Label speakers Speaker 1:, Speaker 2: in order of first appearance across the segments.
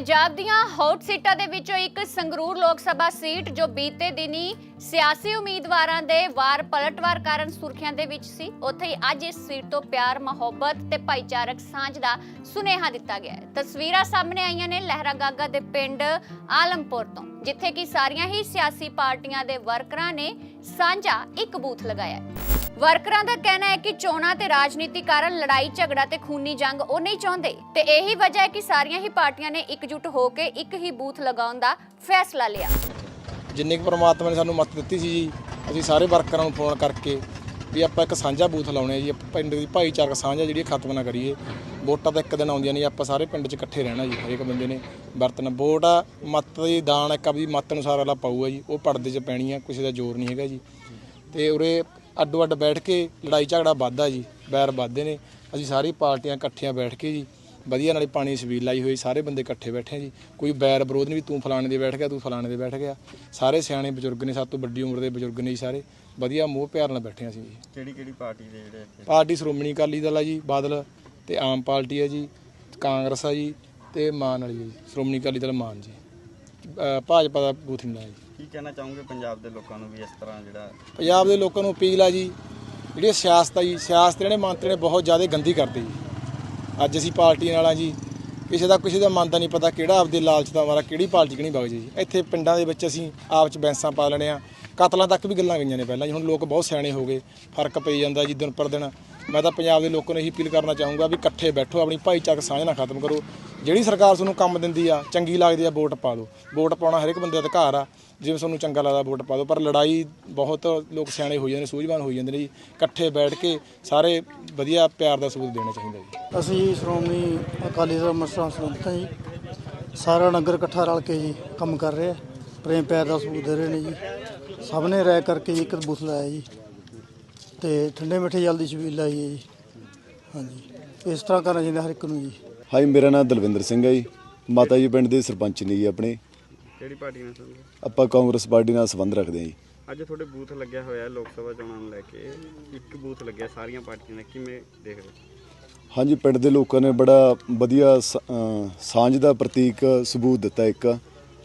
Speaker 1: ਪੰਜਾਬ ਦੀਆਂ ਹੌਟ ਸੀਟਾਂ ਦੇ ਵਿੱਚੋਂ ਇੱਕ ਸੰਗਰੂਰ ਲੋਕ ਸਭਾ ਸੀਟ ਜੋ ਬੀਤੇ ਦਿਨੀ ਸਿਆਸੀ ਉਮੀਦਵਾਰਾਂ ਦੇ ਵਾਰ ਪਲਟਵਾਰ ਕਾਰਨ ਸੁਰਖੀਆਂ ਦੇ ਵਿੱਚ ਸੀ, ਉੱਥੇ ਹੀ ਅੱਜ ਇਸ ਸੀਟ ਤੋਂ ਪਿਆਰ, ਮੁਹੱਬਤ ਤੇ ਭਾਈਚਾਰਕ ਸਾਂਝ ਦਾ ਸੁਨੇਹਾ ਦਿੱਤਾ ਗਿਆ ਹੈ। ਤਸਵੀਰਾਂ ਸਾਹਮਣੇ ਆਈਆਂ ਨੇ ਲਹਿਰਾ ਦੇ ਪਿੰਡ ਆਲਮਪੁਰ ਤੋਂ, ਜਿੱਥੇ ਕਿ ਸਾਰੀਆਂ ਹੀ ਸਿਆਸੀ ਪਾਰਟੀਆਂ ਦੇ ਵਰਕਰਾਂ ਨੇ ਸਾਂਝਾ ਇੱਕ ਬੂਥ ਲਗਾਇਆ ਵਰਕਰਾਂ ਦਾ ਕਹਿਣਾ ਹੈ ਕਿ ਚੋਣਾਂ ਤੇ ਰਾਜਨੀਤੀ ਕਾਰਨ ਲੜਾਈ, ਝਗੜਾ ਤੇ ਖੂਨੀ ਜੰਗ ਉਹ ਨਹੀਂ ਚਾਹੁੰਦੇ। ਤੇ ਇਹੀ ਵਜ੍ਹਾ ਹੈ ਕਿ ਸਾਰੀਆਂ ਹੀ ਪਾਰਟੀਆਂ ਨੇ ਇਕਜੁੱਟ ਹੋ ਕੇ ਇੱਕ ਹੀ ਬੂਥ ਲਗਾਉਣ ਦਾ ਫੈਸਲਾ ਲਿਆ।
Speaker 2: ਜਿੰਨੇ ਕੁ ਪ੍ਰਮਾਤਮਾ ਨੇ ਸਾਨੂੰ ਮੱਤ ਦਿੱਤੀ ਸੀ ਜੀ, ਅਸੀਂ ਸਾਰੇ ਵਰਕਰਾਂ ਨੂੰ ਫੋਨ ਕਰਕੇ ਵੀ ਆਪਾਂ ਇੱਕ ਸਾਂਝਾ ਬੂਥ ਲਾਉਣੇ ਆ ਜੀ ਪਿੰਡ ਦੀ ਭਾਈਚਾਰਕ ਸਾਂਝਾ ਜਿਹੜੀ ਖਤਮ ਨਾ ਕਰੀਏ। ਵੋਟਾਂ ਤਾਂ ਇੱਕ ਦਿਨ ਆਉਂਦੀਆਂ ਨਹੀਂ ਆਪਾਂ ਸਾਰੇ ਪਿੰਡ 'ਚ ਇਕੱਠੇ ਰਹਿਣਾ ਜੀ, ਹਰੇਕ ਬੰਦੇ ਨੇ ਵਰਤਣਾ। ਵੋਟ ਆ, ਮੱਤ ਦੀ ਦਾਨ ਇੱਕ ਆਪਦੀ ਮੱਤ ਅਨੁਸਾਰ ਵਾਲਾ ਪਾਊਗਾ ਜੀ, ਉਹ ਪਰਦੇ 'ਚ ਪੈਣੀ ਆ, ਕਿਸੇ ਦਾ ਜ਼ੋਰ ਨਹੀਂ ਹੈਗਾ ਜੀ। ਤੇ ਉਰੇ ਅੱਡੋ ਅੱਡ ਬੈਠ ਕੇ ਲੜਾਈ ਝਗੜਾ ਵੱਧਦਾ ਜੀ ਬੈਰ ਵੱਧਦੇ ਨੇ। ਅਸੀਂ ਸਾਰੀ ਪਾਰਟੀਆਂ ਇਕੱਠੀਆਂ ਬੈਠ ਕੇ ਜੀ ਵਧੀਆ ਨਾਲੇ ਪਾਣੀ ਸਬੀਲ ਲਾਈ ਹੋਈ ਸਾਰੇ ਬੰਦੇ ਇਕੱਠੇ ਬੈਠੇ ਆ ਜੀ। ਕੋਈ ਬੈਰ ਵਿਰੋਧ ਨਹੀਂ ਵੀ ਤੂੰ ਫਲਾਣੇ ਦੇ ਬੈਠ ਗਿਆ ਤੂੰ ਫਲਾਣੇ ਦੇ ਬੈਠ ਗਿਆ। ਸਾਰੇ ਸਿਆਣੇ ਬਜ਼ੁਰਗ ਨੇ ਸਾਤੋਂ ਵੱਡੀ ਉਮਰ ਦੇ ਬਜ਼ੁਰਗ ਨੇ ਜੀ ਸਾਰੇ। ਵਧੀਆ ਮੋਹ ਪਿਆਰ ਨਾਲ ਬੈਠੇ ਆ ਅਸੀਂ ਜੀ।
Speaker 3: ਕਿਹੜੀ ਕਿਹੜੀ ਪਾਰਟੀ ਦੇ ਜਿਹੜੇ?
Speaker 2: ਪਾਰਟੀ ਸ਼੍ਰੋਮਣੀ ਅਕਾਲੀ ਦਲ ਆ ਜੀ ਬਾਦਲ ਤੇ ਆਮ ਪਾਰਟੀ ਆ ਜੀ ਕਾਂਗਰਸ ਆ ਜੀ ਤੇ ਮਾਨ ਵਾਲੀ ਜੀ ਸ਼੍ਰੋਮਣੀ ਅਕਾਲੀ ਦਲ ਮਾਨ ਜੀ। ਭਾਜਪਾ ਦਾ ਬੂਥ ਨਹੀਂ ਲਾਇਆ ਜੀ।
Speaker 3: ਕੀ ਕਹਿਣਾ ਚਾਹੋਗੇ ਪੰਜਾਬ ਦੇ ਲੋਕਾਂ ਨੂੰ ਵੀ ਇਸ ਤਰ੍ਹਾਂ ਜਿਹੜਾ
Speaker 2: ਪੰਜਾਬ ਦੇ ਲੋਕਾਂ ਨੂੰ ਅਪੀਲ ਆ ਜੀ, ਜਿਹੜੀ ਸਿਆਸਤ ਆ ਜੀ, ਸਿਆਸਤ ਜਿਹੜੇ ਮੰਤਰੀ ਨੇ ਬਹੁਤ ਜ਼ਿਆਦਾ ਗੰਦੀ ਕਰਤੀ ਜੀ। ਅੱਜ ਅਸੀਂ ਪਾਰਟੀਆਂ ਨਾਲ ਆ ਜੀ, ਕਿਸੇ ਦਾ ਕਿਸੇ ਦਾ ਮਨ ਦਾ ਨਹੀਂ ਪਤਾ ਕਿਹੜਾ ਆਪਦੇ ਲਾਲਚ ਦਾ ਮਾਰਾ ਕਿਹੜੀ ਪਾਰਟੀ ਕਿਹੜੀ ਵਗ ਜੀ। ਇੱਥੇ ਪਿੰਡਾਂ ਦੇ ਵਿੱਚ ਅਸੀਂ ਆਪ ਚ ਬੈਂਸਾਂ ਪਾ ਲੈਣੇ ਆ। ਕਤਲਾਂ ਤੱਕ ਵੀ ਗੱਲਾਂ ਗਈਆਂ ਨੇ ਪਹਿਲਾਂ ਜੀ, ਹੁਣ ਲੋਕ ਬਹੁਤ ਸਿਆਣੇ ਹੋ ਗਏ, ਫ਼ਰਕ ਪਈ ਜਾਂਦਾ ਜੀ ਦਿਨ ਪਰ ਦਿਨ। ਮੈਂ ਤਾਂ ਪੰਜਾਬ ਦੇ ਲੋਕਾਂ ਨੂੰ ਇਹੀ ਅਪੀਲ ਕਰਨਾ ਚਾਹੂੰਗਾ ਵੀ ਇਕੱਠੇ ਬੈਠੋ, ਆਪਣੀ ਭਾਈਚਾਰਕ ਸਾਂਝ ਨਾ ਖਤਮ ਕਰੋ। ਜਿਹੜੀ ਸਰਕਾਰ ਤੁਹਾਨੂੰ ਕੰਮ ਦਿੰਦੀ ਆ, ਚੰਗੀ ਲੱਗਦੀ ਆ, ਵੋਟ ਪਾ ਦਿਓ। ਵੋਟ ਪਾਉਣਾ ਹਰ ਇੱਕ ਬੰਦੇ ਦਾ ਅਧਿਕਾਰ ਆ। ਜਿਵੇਂ ਤੁਹਾਨੂੰ ਚੰਗਾ ਲੱਗਦਾ, ਵੋਟ ਪਾ ਦਿਓ। ਪਰ ਲੜਾਈ ਬਹੁਤ ਲੋਕ ਸਿਆਣੇ ਹੋ ਜਾਂਦੇ ਨੇ, ਸੂਝਵਾਨ ਹੋ ਜਾਂਦੇ ਨੇ ਜੀ। ਇਕੱਠੇ ਬੈਠ ਕੇ ਸਾਰੇ ਵਧੀਆ ਪਿਆਰ ਦਾ ਸਬੂਤ ਦੇਣਾ ਚਾਹੀਦਾ ਜੀ।
Speaker 4: ਅਸੀਂ ਸ਼੍ਰੋਮਣੀ ਅਕਾਲੀ ਦਲ ਮਸਰਾਂ ਸੰਬੰਧਿਤ ਹਾਂ ਜੀ। ਸਾਰਾ ਨਗਰ ਇਕੱਠਾ ਰਲ ਕੇ ਜੀ ਕੰਮ ਕਰ ਰਿਹਾ। ਪ੍ਰੇਮ ਪਿਆਰ ਦਾ ਸਬੂਤ ਦੇ ਰਹੇ ਨੇ ਜੀ। ਸਭ ਨੇ ਰਾਇ ਕਰਕੇ ਜੀ ਇੱਕ ਬੂਥ ਲਾਇਆ ਜੀ। ਤੇ ਠੰਡੇ ਮਿੱਠੇ ਜਲ ਦੀ ਛਬੀਲ ਲਾਈ ਹੈ ਜੀ। ਹਾਂਜੀ। ਇਸ ਤਰ੍ਹਾਂ ਕਰਨਾ ਚਾਹੀਦਾ ਹਰ ਇੱਕ ਨੂੰ ਜੀ।
Speaker 5: ਹਾਈ ਮੇਰਾ ਨਾਮ ਦਲਵਿੰਦਰ ਸਿੰਘ ਹੈ ਜੀ। ਮਾਤਾ ਜੀ ਪਿੰਡ ਦੇ ਸਰਪੰਚ ਨੇ ਜੀ ਆਪਣੇ।
Speaker 3: ਕਿਹੜੀ ਪਾਰਟੀ ਨਾਲ ਸੰਬੰਧਿਤ
Speaker 5: ਆਪਾਂ ਕਾਂਗਰਸ ਪਾਰਟੀ ਨਾਲ ਸੰਬੰਧ ਰੱਖਦੇ ਹਾਂ ਜੀ।
Speaker 3: ਅੱਜ ਤੁਹਾਡੇ ਬੂਥ ਲੱਗਿਆ ਹੋਇਆ ਹੈ ਲੋਕ ਸਭਾ ਚੋਣਾਂ ਨੂੰ ਲੈ ਕੇ। ਇੱਕ ਬੂਥ ਲੱਗਿਆ ਸਾਰੀਆਂ ਪਾਰਟੀਆਂ ਨੇ ਕਿਵੇਂ ਦੇਖ ਰਹੇ ਹੋ?
Speaker 5: ਹਾਂਜੀ ਪਿੰਡ ਦੇ ਲੋਕਾਂ ਨੇ ਬੜਾ ਵਧੀਆ ਸ- ਅਹ ਸਾਂਝ ਦਾ ਪ੍ਰਤੀਕ ਸਬੂਤ ਦਿੱਤਾ ਇੱਕ।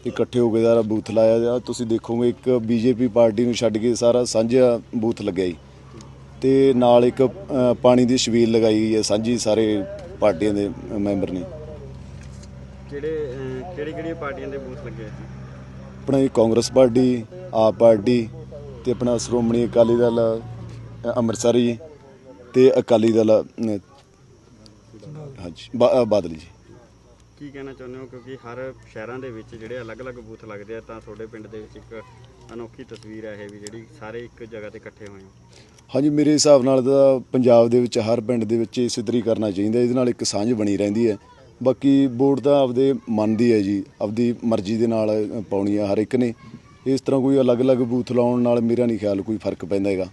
Speaker 5: ਤੇ ਇਕੱਠੇ ਹੋ ਕੇ ਸਾਰਾ ਬੂਥ ਲਾਇਆ ਜਾ। ਤੁਸੀਂ ਦੇਖੋਗੇ ਇੱਕ ਬੀਜੇਪੀ ਪਾਰਟੀ ਨੂੰ ਛੱਡ ਕੇ ਸਾਰਾ ਸਾਂਝਾ ਬੂਥ ਲੱਗਿਆ ਜੀ। ਤੇ ਨਾਲ ਇੱਕ ਅਹ, ਪਾਣੀ ਦੀ ਛਬੀਲ ਲਗਾਈ ਗਈ ਹੈ ਸਾਂਝੀ ਸਾਰੇ ਪਾਰਟੀਆਂ ਦੇ ਮੈਂਬਰ ਨੇ।
Speaker 3: ਕਿਹੜੇ ਕਿਹੜੀ ਕਿਹੜੀ ਪਾਰਟੀਆਂ ਦੇ ਬੂਥ ਲੱਗੇ ਸੀ
Speaker 5: ਆਪਣਾ ਇਹ ਕਾਂਗਰਸ ਪਾਰਟੀ ਆਪ ਪਾਰਟੀ ਤੇ ਆਪਣਾ ਸ਼੍ਰੋਮਣੀ ਅਕਾਲੀ ਦਲ ਅੰਮ੍ਰਿਤਸਰ ਜੀ ਤੇ ਅਕਾਲੀ ਦਲ ਹਾਂਜੀ ਬਾਦਲ ਜੀ।
Speaker 3: ਕੀ ਕਹਿਣਾ ਚਾਹੁੰਦੇ ਹੋ? ਕਿਉਂਕਿ ਹਰ ਸ਼ਹਿਰਾਂ ਦੇ ਵਿੱਚ ਜਿਹੜੇ ਅਲੱਗ-ਅਲੱਗ ਬੂਥ ਲੱਗਦੇ ਆ ਤਾਂ ਤੁਹਾਡੇ ਪਿੰਡ ਦੇ ਵਿੱਚ ਇੱਕ ਅਨੋਖੀ ਤਸਵੀਰ ਹੈ ਇਹ ਵੀ ਜਿਹੜੀ ਸਾਰੇ ਇੱਕ ਜਗ੍ਹਾ ਤੇ ਇਕੱਠੇ ਹੋਏ ਹੋ।
Speaker 5: ਹਾਂਜੀ, ਮੇਰੇ ਹਿਸਾਬ ਨਾਲ ਤਾਂ ਪੰਜਾਬ ਦੇ ਵਿੱਚ, ਹਰ ਪਿੰਡ ਦੇ ਵਿੱਚ ਇਸੇ ਤਰੀ ਕਰਨਾ ਚਾਹੀਦਾ। ਇਹਦੇ ਨਾਲ ਇੱਕ ਸਾਂਝ ਬਣੀ ਰਹਿੰਦੀ ਹੈ। ਬਾਕੀ ਵੋਟ ਤਾਂ ਆਪਦੇ ਮਨ ਦੀ ਹੈ ਜੀ। ਆਪਦੀ ਮਰਜ਼ੀ ਦੇ ਨਾਲ ਪਾਉਣੀ ਹੈ ਹਰ ਇੱਕ ਨੇ। ਇਸ ਤਰ੍ਹਾਂ ਕੋਈ ਅਲੱਗ-ਅਲੱਗ ਬੂਥ ਲਾਉਣ ਨਾਲ ਮੇਰਾ ਨਹੀਂ ਖਿਆਲ ਕੋਈ ਫ਼ਰਕ ਪੈਂਦਾ ਹੈਗਾ।